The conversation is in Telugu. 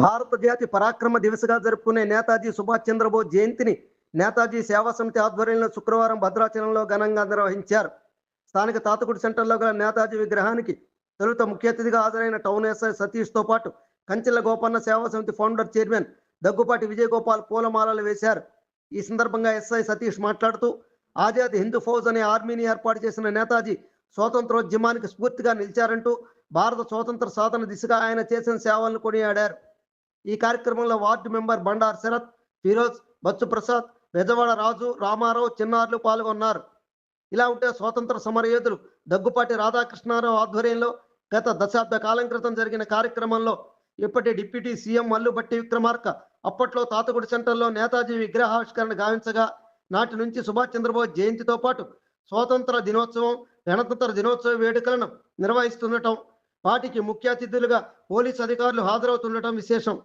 భారత జాతి పరాక్రమ దివసగా జరుపుకునే నేతాజీ సుభాష్ చంద్రబోస్ జయంతిని నేతాజీ సేవా సమితి ఆధ్వర్యంలో శుక్రవారం భద్రాచలంలో ఘనంగా నిర్వహించారు. స్థానిక తాతగుడి సెంటర్లో గల నేతాజీ విగ్రహానికి తొలుత ముఖ్య అతిథిగా హాజరైన టౌన్ ఎస్ఐ సతీష్తో పాటు కంచెల గోపన్న సేవా సమితి ఫౌండర్ చైర్మన్ దగ్గుపాటి విజయగోపాల్ పూలమాలలు వేశారు. ఈ సందర్భంగా ఎస్ఐ సతీష్ మాట్లాడుతూ ఆజాద్ హిందూ ఫౌజ్ అనే ఆర్మీని ఏర్పాటు చేసిన నేతాజీ స్వాతంత్రోద్యమానికి స్ఫూర్తిగా నిలిచారంటూ భారత స్వాతంత్ర సాధన దిశగా ఆయన చేసిన సేవలను కొనియాడారు. ఈ కార్యక్రమంలో వార్డు మెంబర్ బండార్ శరత్ ఫిరోజ్ బచ్చు ప్రసాద్ బెజవాడ రాజు రామారావు చిన్నారులు పాల్గొన్నారు. ఇలా ఉంటే స్వాతంత్ర సమరయోధులు దగ్గుపాటి రాధాకృష్ణారావు ఆధ్వర్యంలో గత దశాబ్ద కాలం క్రితం జరిగిన కార్యక్రమంలో ఇప్పటి డిప్యూటీ సీఎం మల్లుబట్టి విక్రమార్క అప్పట్లో తాతగుడి సెంటర్లో నేతాజీ విగ్రహావిష్కరణ గావించగా నాటి నుంచి సుభాష్ చంద్రబోస్ జయంతితో పాటు స్వాతంత్ర దినోత్సవం గణతంత్ర దినోత్సవ వేడుకలను నిర్వహిస్తుండటం వాటికి ముఖ్య అతిథులుగా పోలీసు అధికారులు హాజరవుతుండటం విశేషం.